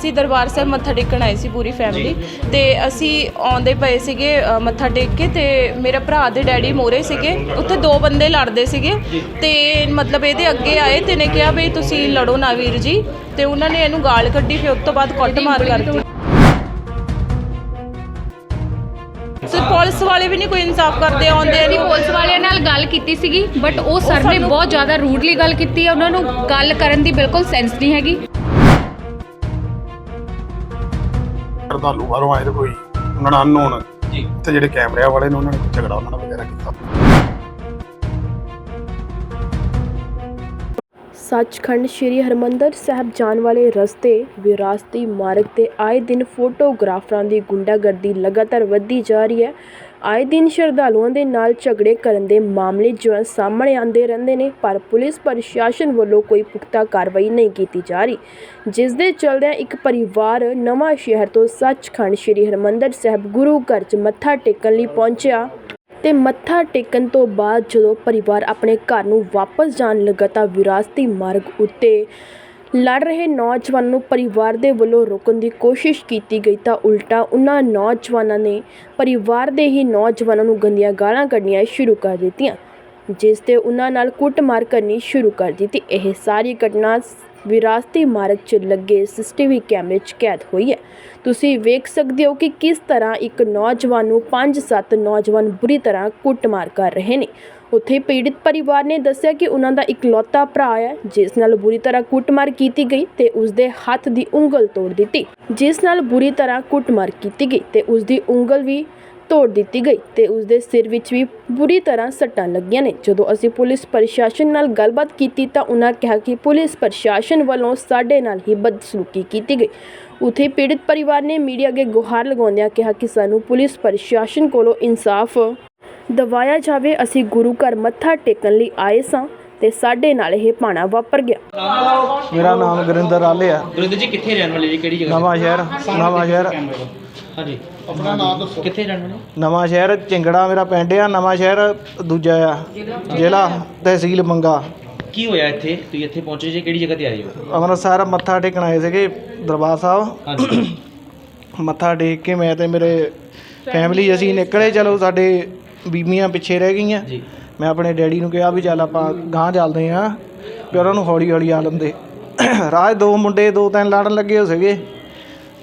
ਅਸੀਂ ਦਰਬਾਰ ਸਾਹਿਬ ਮੱਥਾ ਟੇਕਣ ਆਏ ਸੀ ਪੂਰੀ ਫੈਮਿਲੀ ਤੇ ਅਸੀਂ ਆਉਂਦੇ ਪਏ ਸੀਗੇ ਅ, ਮੱਥਾ ਟੇਕ ਕੇ ਤੇ ਮੇਰੇ ਭਰਾ ਦੇ ਡੈਡੀ ਮੋਰੇ ਸੀਗੇ। ਉੱਥੇ ਦੋ ਬੰਦੇ ਲੜਦੇ ਸੀਗੇ ਤੇ ਮਤਲਬ ਇਹਦੇ ਅੱਗੇ ਆਏ ਤੇ ਨੇ ਕਿਹਾ ਵੀ ਤੁਸੀਂ ਲੜੋ ਨਾ ਵੀਰ ਜੀ। ਤੇ ਉਹਨਾਂ ਨੇ ਇਹਨੂੰ ਗਾਲ ਕੱਢੀ ਫਿਰ ਉਸ ਤੋਂ ਬਾਅਦ ਕੁੱਟ ਮਾਰ ਕਰਤੀ ਤੇ ਪੁਲਿਸ ਵਾਲੇ ਵੀ ਨਹੀਂ ਕੋਈ ਇਨਸਾਫ ਕਰਦੇ ਆਉਂਦੇ ਨਹੀਂ ਪੁਲਿਸ ਵਾਲਿਆਂ ਨਾਲ ਗੱਲ ਕੀਤੀ ਸੀਗੀ ਬਟ ਉਹ ਸਰ ਨੇ ਬਹੁਤ ਜ਼ਿਆਦਾ ਰੂਡਲੀ ਗੱਲ ਕੀਤੀ ਹੈ। ਉਹਨਾਂ ਨੂੰ ਗੱਲ ਕਰਨ ਦੀ ਬਿਲਕੁਲ ਸੈਂਸ ਨਹੀਂ ਹੈਗੀ। ਸ਼ਰਧਾਲੂ ਬਾਹਰੋਂ ਆਏ ਤੇ ਕੋਈ ਉਹਨਾਂ ਨਾਲ ਅਨਨੋਨ ਜੀ। ਤੇ ਜਿਹੜੇ ਕੈਮਰਿਆਂ ਵਾਲੇ ਨੇ ਉਹਨਾਂ ਨੇ ਕੋਈ ਝਗੜਾ ਉਹਨਾਂ ਨਾਲ ਵਗੈਰਾ ਕੀਤਾ? ਸੱਚਖੰਡ ਸ੍ਰੀ ਹਰਮੰਦਰ ਸਾਹਿਬ ਜਾਣ ਵਾਲੇ ਰਸਤੇ ਵਿਰਾਸਤੀ ਮਾਰਗ ਤੇ ਆਏ ਦਿਨ ਫੋਟੋਗ੍ਰਾਫਰਾਂ ਦੀ ਗੁੰਡਾਗਰਦੀ ਲਗਾਤਾਰ ਵੱਧਦੀ ਜਾ ਰਹੀ ਹੈ। ਆਏ ਦਿਨ ਸ਼ਰਧਾਲੂਆਂ ਦੇ ਨਾਲ ਝਗੜੇ ਕਰਨ ਦੇ ਮਾਮਲੇ ਜੋ ਸਾਹਮਣੇ ਆਉਂਦੇ ਰਹਿੰਦੇ ਨੇ, ਪਰ ਪੁਲਿਸ ਪ੍ਰਸ਼ਾਸਨ ਵੱਲੋਂ ਕੋਈ ਪੁਖਤਾ ਕਾਰਵਾਈ ਨਹੀਂ ਕੀਤੀ ਜਾ ਰਹੀ, ਜਿਸ ਦੇ ਚਲਦਿਆਂ ਇੱਕ ਪਰਿਵਾਰ ਨਵਾਂ ਸ਼ਹਿਰ ਤੋਂ ਸੱਚਖੰਡ ਸ੍ਰੀ ਹਰਮੰਦਰ ਸਾਹਿਬ ਗੁਰੂ ਘਰ 'ਚ ਮੱਥਾ ਟੇਕਣ ਲਈ ਪਹੁੰਚਿਆ ਤੇ ਮੱਥਾ ਟੇਕਣ ਤੋਂ ਬਾਅਦ ਜਦੋਂ ਪਰਿਵਾਰ ਆਪਣੇ ਘਰ ਨੂੰ ਵਾਪਸ ਜਾਣ ਲੱਗਾ ਤਾਂ ਵਿਰਾਸਤੀ ਮਾਰਗ ਉੱਤੇ ਲੜ ਰਹੇ ਨੌਜਵਾਨ ਨੂੰ ਪਰਿਵਾਰ ਦੇ ਵੱਲੋਂ ਰੋਕਣ ਦੀ ਕੋਸ਼ਿਸ਼ ਕੀਤੀ ਗਈ ਤਾਂ ਉਲਟਾ ਉਹਨਾਂ ਨੌਜਵਾਨਾਂ ਨੇ ਪਰਿਵਾਰ ਦੇ ਹੀ ਨੌਜਵਾਨਾਂ ਨੂੰ ਗੰਦੀਆਂ ਗਾਲਾਂ ਕੱਢਣੀਆਂ ਸ਼ੁਰੂ ਕਰ ਦਿੱਤੀਆਂ, ਜਿਸ ਤੇ ਉਹਨਾਂ ਨਾਲ ਕੁੱਟਮਾਰ ਕਰਨੀ ਸ਼ੁਰੂ ਕਰ ਦਿੱਤੀ। ਇਹ ਸਾਰੀ ਘਟਨਾ ਵਿਰਾਸਤੀ ਮਾਰਗ 'ਚ ਲੱਗੇ ਸੀਸੀਟੀਵੀ ਕੈਮਰੇ 'ਚ ਕੈਦ ਹੋਈ ਹੈ। ਤੁਸੀਂ ਵੇਖ ਸਕਦੇ ਹੋ ਕਿ ਕਿਸ ਤਰ੍ਹਾਂ ਇੱਕ ਨੌਜਵਾਨ ਨੂੰ 5-7 ਨੌਜਵਾਨ ਬੁਰੀ ਤਰ੍ਹਾਂ ਕੁੱਟਮਾਰ ਕਰ ਰਹੇ ਨੇ। ਉੱਥੇ ਪੀੜਿਤ ਪਰਿਵਾਰ ਨੇ ਦੱਸਿਆ ਕਿ ਉਹਨਾਂ ਦਾ ਇਕਲੌਤਾ ਭਰਾ ਹੈ, ਜਿਸ ਨਾਲ ਬੁਰੀ ਤਰ੍ਹਾਂ ਕੁੱਟਮਾਰ ਕੀਤੀ ਗਈ ਤੇ ਉਸ ਦੇ ਹੱਥ ਦੀ ਉਂਗਲ ਤੋੜ ਦਿੱਤੀ। ਜਿਸ ਨਾਲ ਬੁਰੀ ਤਰ੍ਹਾਂ ਕੁੱਟਮਾਰ ਕੀਤੀ ਗਈ ਤੇ ਉਸ ਦੀ ਉਂਗਲ ਵੀ ਤੋੜ ਦਿੱਤੀ ਗਈ ਤੇ ਉਸ ਦੇ ਸਿਰ ਵਿੱਚ ਵੀ ਬੁਰੀ ਤਰ੍ਹਾਂ ਸੱਟਾਂ ਲੱਗੀਆਂ ਨੇ। ਜਦੋਂ ਅਸੀਂ ਪੁਲਿਸ ਪ੍ਰਸ਼ਾਸਨ ਨਾਲ ਗੱਲਬਾਤ ਕੀਤੀ ਤਾਂ ਉਹਨਾਂ ਕਿਹਾ ਕਿ ਪੁਲਿਸ ਪ੍ਰਸ਼ਾਸਨ ਵੱਲੋਂ ਸਾਡੇ ਨਾਲ ਹੀ ਬਦਸਲੂਕੀ ਕੀਤੀ ਗਈ। ਉਥੇ ਪੀੜਿਤ ਪਰਿਵਾਰ ਨੇ ਮੀਡੀਆ ਅੱਗੇ ਗੁਹਾਰ ਲਗਾਉਂਦਿਆਂ ਕਿਹਾ ਕਿ ਸਾਨੂੰ ਪੁਲਿਸ ਪ੍ਰਸ਼ਾਸਨ ਕੋਲੋਂ ਇਨਸਾਫ ਦਿਵਾਇਆ ਜਾਵੇ। ਅਸੀਂ ਗੁਰੂ ਘਰ ਮੱਥਾ ਟੇਕਣ ਲਈ ਆਏ ਸਾਂ ਤੇ ਸਾਡੇ ਨਾਲ ਇਹ ਪਾਣਾ ਵਾਪਰ ਗਿਆ। ਮੇਰਾ ਨਾਮ ਗੁਰਿੰਦਰ ਆਲੇ ਆ। ਗੁਰਿੰਦਰ ਜੀ ਕਿੱਥੇ ਰਹਿਣ ਵਾਲੇ ਜੀ? ਕਿਹੜੀ ਜਗ੍ਹਾ? ਨਵਾਂ ਸ਼ਹਿਰ ਨਵਾਂ ਸ਼ਹਿਰ ਹਾਂਜੀ। ਆਪਣਾ ਨਾਮ ਦੱਸੋ। ਕਿੱਥੇ ਰਹਿਣ ਵਾਲੇ ਨਵਾਂ ਸ਼ਹਿਰ ਚਿੰਗੜਾ ਮੇਰਾ ਪਿੰਡ ਆ ਨਵਾਂ ਸ਼ਹਿਰ ਦੂਜਾ ਆ ਜ਼ਿਲ੍ਹਾ ਤਹਿਸੀਲ ਮੰਗਾ। ਕੀ ਹੋਇਆ ਇੱਥੇ? ਤੁਸੀਂ ਇੱਥੇ ਪਹੁੰਚੇ ਜੀ ਕਿਹੜੀ ਜਗ੍ਹਾ ਤੇ ਆਏ ਹੋ? ਅੰਮ੍ਰਿਤਸਰ ਮੱਥਾ ਟੇਕਣ ਆਏ ਸੀਗੇ ਦਰਬਾਰ ਸਾਹਿਬ। ਮੱਥਾ ਟੇਕ ਕੇ ਮੈਂ ਤੇ ਮੇਰੇ ਫੈਮਿਲੀ ਅਸੀਂ ਨਿਕਲੇ ਚਲੋ ਸਾਡੇ ਬੀਬੀਆਂ ਪਿੱਛੇ ਰਹਿ ਗਈਆਂ। ਜੀ। ਮੈਂ ਆਪਣੇ ਡੈਡੀ ਨੂੰ ਕਿਹਾ ਵੀ ਚੱਲ ਆਪਾਂ ਗਾਂਹ ਚੱਲਦੇ ਹਾਂ ਵੀ ਉਹਨਾਂ ਨੂੰ ਹੌਲੀ ਹੌਲੀ ਆ ਲੰਦੇ। ਰਾਜ ਦੋ ਮੁੰਡੇ ਦੋ ਤਿੰਨ ਲੜਨ ਲੱਗੇ ਹੋ ਸੀਗੇ।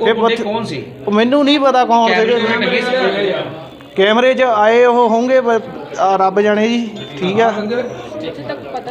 ਉਹ ਬੰਦੇ ਪੱਥ- ਕੌਣ ਸੀ? ਉਹ ਮੈਨੂੰ ਨਹੀਂ ਪਤਾ ਕੌਣ ਕੈਮਰੇ ਸੀਗੇ। ਲੱਗੇ ਸੀ? ਕੈਮਰੇ 'ਚ ਆਏ ਉਹ ਹੋਣਗੇ ਪ- ਆ ਰੱਬ ਜਾਣੇ ਜੀ ਠੀਕ ਆ।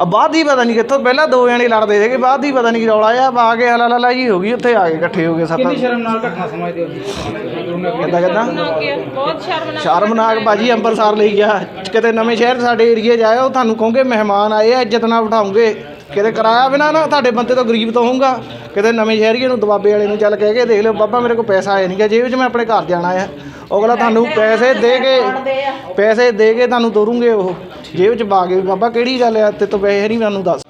ਆ ਬਾਅਦ ਹੀ ਪਤਾ ਨਹੀਂ ਕਿੱਥੋਂ ਪਹਿਲਾਂ ਦੋ ਜਣੇ ਲੜਦੇ ਸੀਗੇ ਬਾਅਦ ਹੀ ਪਤਾ ਨਹੀਂ ਕੀ ਰੌਲਾ ਆ ਆ ਕੇ ਹਲਾ ਲਾ ਜੀ ਹੋ ਗਈ ਉੱਥੇ ਆ ਕੇ ਇਕੱਠੇ ਹੋ ਗਏ ਸੱਤ ਕਿੰਨੀ ਸ਼ਰਮ ਨਾਲ ਘਟਨਾ ਸਮਝਦੇ ਹੋ ਕਿੱਦਾਂ ਕਿੱਦਾਂ? ਬਹੁਤ ਸ਼ਰਮਨਾਕ ਸ਼ਰਮਨਾਕ ਬਾਜੀ ਅੰਮ੍ਰਿਤਸਰ ਲਈ ਗਿਆ। ਕਿਤੇ ਨਵੇਂ ਸ਼ਹਿਰ ਸਾਡੇ ਏਰੀਏ 'ਚ ਆਇਆ ਉਹ ਤੁਹਾਨੂੰ ਕਹੋਗੇ ਮਹਿਮਾਨ ਆਏ ਆ ਇੱਜ਼ਤ ਨਾਲ ਬਿਠਾਉਂਗੇ। ਕਿਤੇ ਕਰਾਇਆ ਬਿਨਾ ਨਾ ਤੁਹਾਡੇ ਬੰਦੇ ਤੋਂ ਗਰੀਬ ਤੋਂ ਹੋਊਗਾ। ਕਿਤੇ ਨਵੇਂ ਸ਼ਹਿਰੀਏ ਨੂੰ ਦਬਾਬੇ ਵਾਲੇ ਨੂੰ ਚੱਲ ਕਹਿ ਕੇ ਦੇਖ ਲਿਓ ਬਾਬਾ ਮੇਰੇ ਕੋਲ ਪੈਸਾ ਆਇਆ ਨਹੀਂ ਗਿਆ ਜੇਬ 'ਚ ਮੈਂ ਆਪਣੇ ਘਰ ਜਾਣਾ ਆ। ਅਗਲਾ ਤੁਹਾਨੂੰ ਪੈਸੇ ਦੇ ਕੇ ਪੈਸੇ ਦੇ ਕੇ ਤੁਹਾਨੂੰ ਤੋਰੂਗੇ ਉਹ। ਜੇਬ ਚ ਪਾ ਕੇ ਬਾਬਾ ਕਿਹੜੀ ਗੱਲ ਆ ਤੇ ਤੋਂ ਪੈਸੇ ਨਹੀਂ ਮੈਨੂੰ ਦੱਸ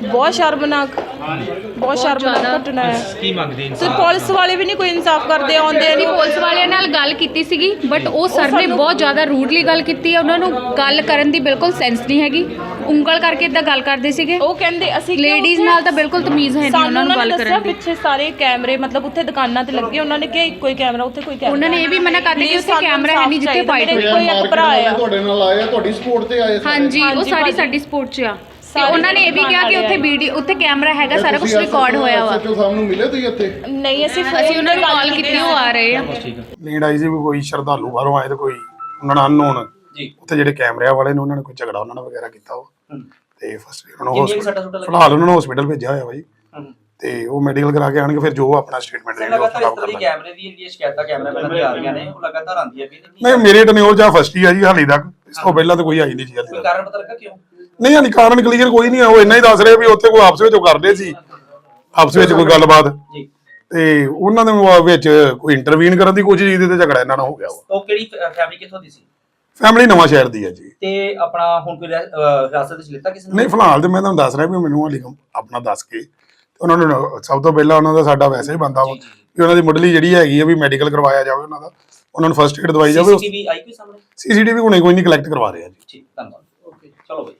ਬਹੁਤ ਸ਼ਰਮਨਾਕ ਬਹੁਤ ਸ਼ਰਮਨਾਕ ਘਟਨਾ ਹੈ। ਕੀ ਮੰਗਦੇ ਤੇ ਇਨਸਾਨ ਪੁਲਿਸ ਵਾਲੇ ਵੀ ਨਹੀਂ ਕੋਈ ਇਨਸਾਫ ਕਰਦੇ ਆਉਂਦੇ ਨਹੀਂ ਪੁਲਿਸ ਵਾਲਿਆਂ ਨਾਲ ਗੱਲ ਕੀਤੀ ਸੀਗੀ ਬਟ ਉਹ ਸਰ ਨੇ ਬਹੁਤ ਜ਼ਿਆਦਾ ਰੂਡਲੀ ਗੱਲ ਕੀਤੀ ਹੈ ਉਹਨਾਂ ਨੂੰ ਗੱਲ ਕਰਨ ਦੀ ਬਿਲਕੁਲ ਸੈਂਸ ਨਹੀਂ ਹੈਗੀ। ਉਂਗਲ ਕਰਕੇ ਇਦਾਂ ਗੱਲ ਕਰਦੇ ਸੀਗੇ। ਉਹ ਕਹਿੰਦੇ ਅਸੀਂ ਕਿਉਂ ਲੇਡੀਜ਼ ਨਾਲ ਤਾਂ ਬਿਲਕੁਲ ਤਮੀਜ਼ ਹੈ ਨਹੀਂ ਸਾਨੂੰ ਉਹਨਾਂ ਨੂੰ ਗੱਲ ਦੱਸਿਆ ਕਰਨ ਦੀ। ਪਿੱਛੇ ਸਾਰੇ ਕੈਮਰੇ ਮਤਲਬ ਉੱਥੇ ਦੁਕਾਨਾਂ ਤੇ ਲੱਗੇ ਉਹਨਾਂ ਨੇ ਕਿਹਾ ਇੱਕੋ ਹੀ ਕੈਮਰਾ ਉੱਥੇ ਕੋਈ ਕੈਮਰਾ ਉਹਨਾਂ ਨੇ ਇਹ ਵੀ ਮਨਾ ਕਰ ਦਿੱਤਾ ਕਿ ਉੱਥੇ ਕੈਮਰਾ ਹੈ ਨਹੀਂ ਜਿੱਥੇ ਫਾਈਟ ਹੋਈ ਕੋਈ ਇੱਕ ਭਰਾ ਆ। ਤੁਹਾਡੇ ਨਾਲ ਆਏ ਆ ਤੁਹਾਡੀ ਸਪੋਰਟ ਤੇ ਆਏ ਸਾਰੇ। ਹਾਂਜੀ ਉਹ ਹਾਂਜੀ, ਸਾਰੀ ਭਾਜੀ। ਸਾਡੀ ਸਪੋਰਟ 'ਚ ਆ। ਤੇ ਉਹਨਾਂ ਨੇ ਇਹ ਵੀ ਕਿਹਾ ਕਿ ਉੱਥੇ ਵੀਡੀਓ ਉੱਥੇ ਕੈਮਰਾ ਹੈਗਾ ਸਾਰਾ ਕੁਝ ਰਿਕਾਰਡ ਹੋਇਆ ਵਾ। SHO ਸਾਹਿਬ ਨੂੰ ਮਿਲੇ ਤੁਸੀਂ ਇੱਥੇ? ਨਹੀਂ ਅਸੀਂ ਅਸੀਂ ਉਹਨਾਂ ਨੂੰ ਕਾਲ ਕੀਤੀ ਉਹ ਆ ਰਹੇ ਆ। ਨੀਂਦ ਆਈ ਸੀ ਵੀ ਕੋਈ ਸ਼ਰਧਾਲੂ ਬਾਹਰੋਂ ਆਏ ਤੇ ਕੋਈ ਉਹਨਾਂ ਨਾਲ ਅਨਨੋਨ ਜੀ। ਉੱਥੇ ਜਿਹੜੇ ਕੈਮਰਿਆਂ ਵਾਲੇ ਨੇ ਉਹਨਾਂ ਨੇ ਕੋਈ ਝਗੜਾ ਉਹਨਾਂ ਨਾਲ ਵਗੈਰਾ ਕੀਤਾ ਉਹ ਹੂੰ। ਤੇ ਫਸਟ ਉਹਨਾਂ ਨੂੰ ਸੱਟਾਂ? ਫਿਲਹਾਲ ਉਹਨਾਂ ਨੂੰ ਹਸਪੀਟਲ ਭੇਜਿਆ ਹੋਇਆ ਬਾਈ। ਤੇ ਉਹ ਮੈਡੀਕਲ ਕਰਾ ਕੇ ਆਣਗੇ ਫਿਰ ਜੋ ਆਪਣਾ ਸਟੇਟਮੈਂਟ ਦੇਣਗੇ ਉਹ ਲਗਾਤਾਰ ਇਸ ਖਰਾਬ ਤਰ੍ਹਾਂ ਦੀ ਕਰਨਾ। ਕੈਮਰੇ ਦੀ ਜਿਹੜੀਆਂ ਸ਼ਿਕਾਇਤਾਂ ਕੈਮਰਾਮੈਨਾਂ ਦੀ ਆ ਰਹੀਆਂ ਨੇ ਉਹ ਲਗਾਤਾਰ ਆਉਂਦੀਆਂ ਵੀ ਨੇ। ਨਹੀਂ ਮੇਰੇ ਟਨਿਓਰ ਜਾਂ ਫਸਟ ਹੀ ਆ ਜੀ ਹਾਲੇ ਤੱਕ। ਇਸ ਤੋਂ ਪਹਿਲਾਂ ਤਾਂ ਕੋਈ ਆਈ ਨਹੀਂ ਜੀ ਹਾਲੇ ਕੋਈ ਤੱਕ। ਕਾਰਨ ਪਤਾ ਲੱਗਾ ਕਿਉਂ? ਨਹੀਂ ਹਾਲੇ ਕਾਰਨ ਕਲੀਅਰ ਕੋਈ ਨਹੀਂ ਆ ਉਹ ਇੰਨਾ ਹੀ ਦੱਸ ਰਹੇ ਵੀ ਉੱਥੇ ਕੋਈ ਆਪਸ ਵਿੱਚ ਉਹ ਕਰਦੇ ਸੀ। ਆਪਸ ਵਿੱਚ ਕੋਈ ਗੱਲਬਾਤ। ਜੀ। ਤੇ ਉਹਨਾਂ ਦੇ ਵਿੱਚ ਕੋਈ ਇੰਟਰਵੀਨ ਕਰਨ ਦੀ ਕੋਸ਼ਿਸ਼ ਕੀਤੀ ਤੇ ਝਗੜਾ ਇਹਨਾਂ ਨਾਲ ਹੋ ਗਿਆ ਵਾ। ਉਹ ਕਿਹੜੀ ਫੈਮਿਲੀ ਕਿੱਥੋਂ ਦੀ ਸੀ? ਫੈਮਿਲੀ ਨਵਾਂ ਸ਼ਹਿਰ ਦੀ ਹੈ ਜੀ। ਤੇ ਆਪਣਾ ਹੁਣ ਕੋਈ ਹਿਰਾਸਤ ਵਿੱਚ ਲਿੱਤਾ ਕਿਸੇ ਨੇ? ਨਹੀਂ ਫਿਲਹਾਲ ਤੇ ਮੈਂ ਤੁਹਾਨੂੰ ਦੱਸ ਰਿਹਾ ਵੀ ਮੈਨੂੰ ਹਾਲੇ ਆਪਣਾ ਦੱਸ ਕੇ ਉਹਨਾਂ ਨੂੰ ਸਭ ਤੋਂ ਪਹਿਲਾਂ ਉਹਨਾਂ ਦਾ ਸਾਡਾ ਵੈਸੇ ਹੀ ਬੰਦਾ ਕਿ ਉਹਨਾਂ ਦੀ ਮੁੱਢਲੀ ਜਿਹੜੀ ਹੈਗੀ ਆ ਵੀ ਮੈਡੀਕਲ ਕਰਵਾਇਆ ਜਾਵੇ ਉਹਨਾਂ ਦਾ। ਉਹਨਾਂ ਨੂੰ ਫਰਸਟ ਏਡ ਦਵਾਈ ਜਾਵੇ। ਸੀਸੀਟੀਵੀ ਆਈ ਕੋਈ ਸਾਹਮਣੇ? ਸੀਸੀਟੀਵੀ ਹੁਣੇ ਕੋਈ ਨਹੀਂ ਕਲੈਕਟ ਕਰਵਾ ਰਿਹਾ ਜੀ। ਠੀਕ ਧੰਨਵਾਦ। ਓਕੇ ਚਲੋ ਬਈ।